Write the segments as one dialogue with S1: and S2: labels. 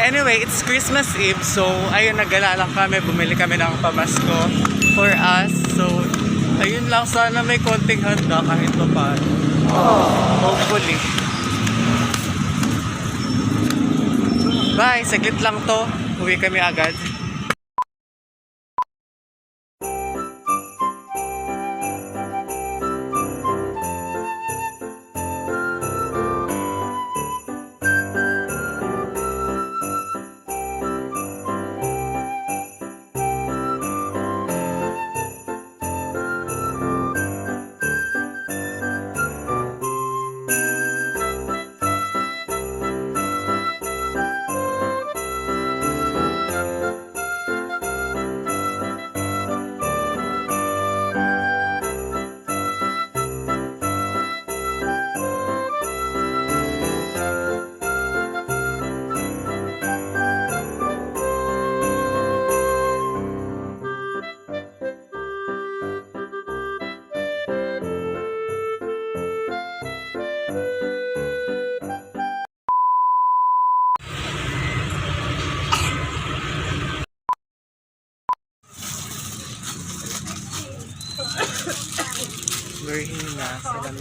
S1: Anyway, it's Christmas Eve. So, ayun, nagala lang kami. Bumili kami ng pamasko for us. So, ayun lang. Sana may konting handa kahit pa paano. Hopefully. Bye! Saglit lang to. Uwi kami agad.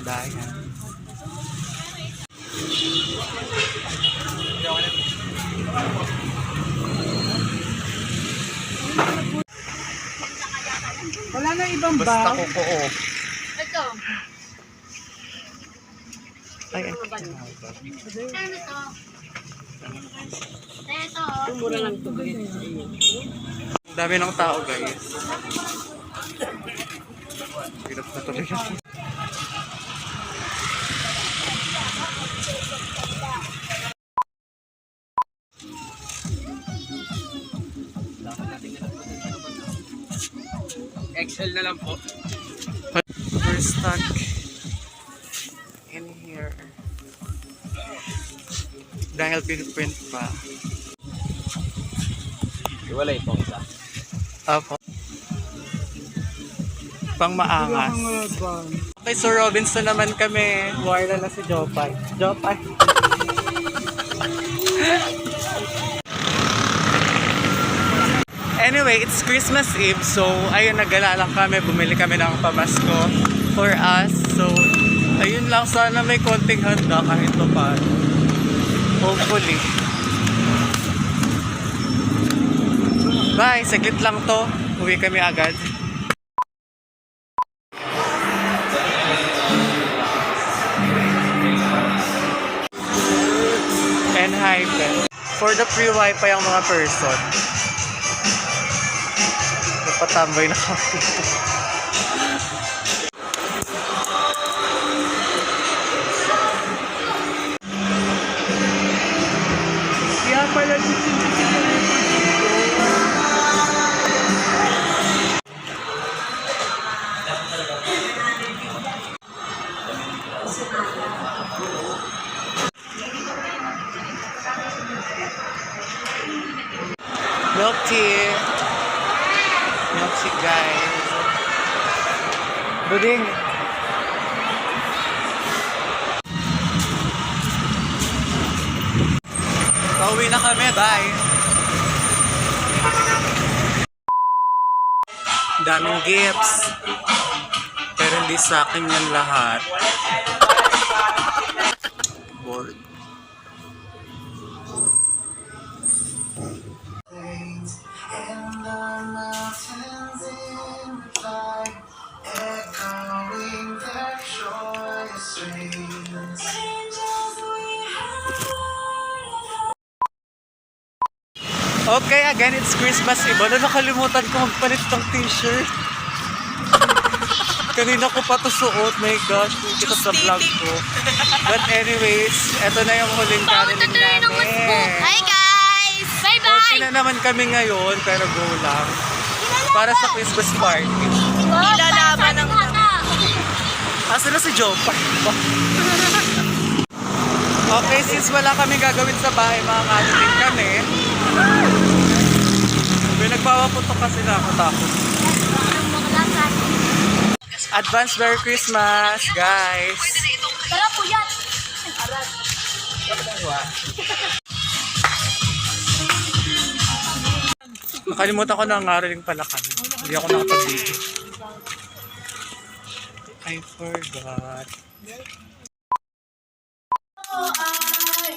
S1: Sa Landayan.
S2: Wala na ibang
S1: Basta
S2: bag.
S1: kukuo.
S3: Ito.
S1: Ay, ay.
S3: Ano to? Ito.
S2: Mura lang ito.
S1: Ang dami ng tao, guys. Hirap na tuloy.
S2: XL na lang po.
S1: We're stuck in here. Dahil pinuprint pa.
S2: Wala itong isa.
S1: Apo. Pang maangas. Okay, so Robinson naman kami. Wala na si Jopay. Jopay. anyway, it's Christmas Eve. So, ayun, nagala lang kami. Bumili kami ng pamasko for us. So, ayun lang. Sana may konting handa kahit pa paano. Hopefully. Bye! Saglit lang to. Uwi kami agad. And hyper. For the free wifi ang mga person. Napatambay na kami.
S2: Kaya pala
S1: Milk tea. Milk tea, guys. Buding. Pauwi na kami. Bye. Daming gifts. Pero hindi sa akin yan lahat. Bored.
S4: And the mountains
S1: Okay, again, it's Christmas Eve. Ano nakalimutan ko magpalit ng t-shirt? Kanina ko pa to suot. My gosh, kita sa vlog ko. But anyways, eto na yung huling karinig namin.
S3: Hi guys! Bye-bye!
S1: na naman kami ngayon, pero go lang. Para sa Christmas party.
S3: Ilalaban ng
S1: Asa na si Joe? okay, since wala kami gagawin sa bahay, mga kaliting kami. May nagpapaputok kasi nakakatakot. Advance Merry Christmas, guys!
S3: Tara po yan! Aral.
S1: Nakalimutan ko na nga rin pala kami. Hindi ako nakapag-video. I forgot.
S3: ay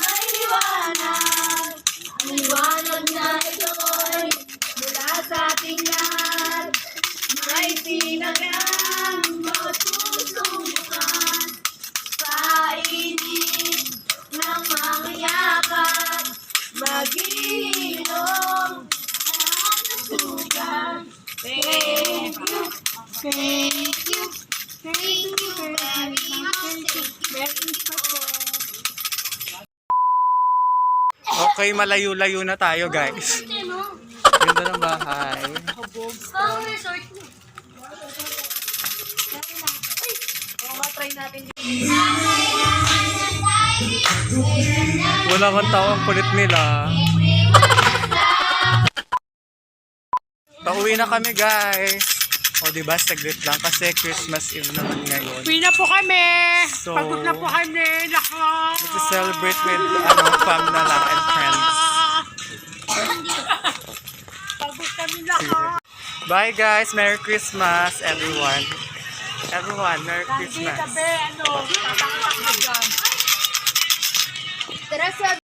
S3: may liwanag. Ang liwanag na ito'y mula sa ating lahat. May sinagang bawat pusong bukas. Painit ng mga yakap. Mag-iilong ang nasugan. Thank you, thank you,
S1: Okay, malayo-layo na tayo guys. Ganda ng bahay.
S3: Pang resort mo.
S1: Wala kang tao ang kulit nila. Pauwi na kami guys. O diba, saglit lang kasi Christmas Eve naman ngayon.
S2: Uwi na po kami.
S1: So,
S2: Pagod na po kami. Naka.
S1: Mag-celebrate with ano, fam na lang and friends.
S2: Pagod kami naka.
S1: Bye guys! Merry Christmas everyone! Everyone, Merry Christmas!
S2: Tabi, ano, tataktak ka dyan.
S3: Tara sa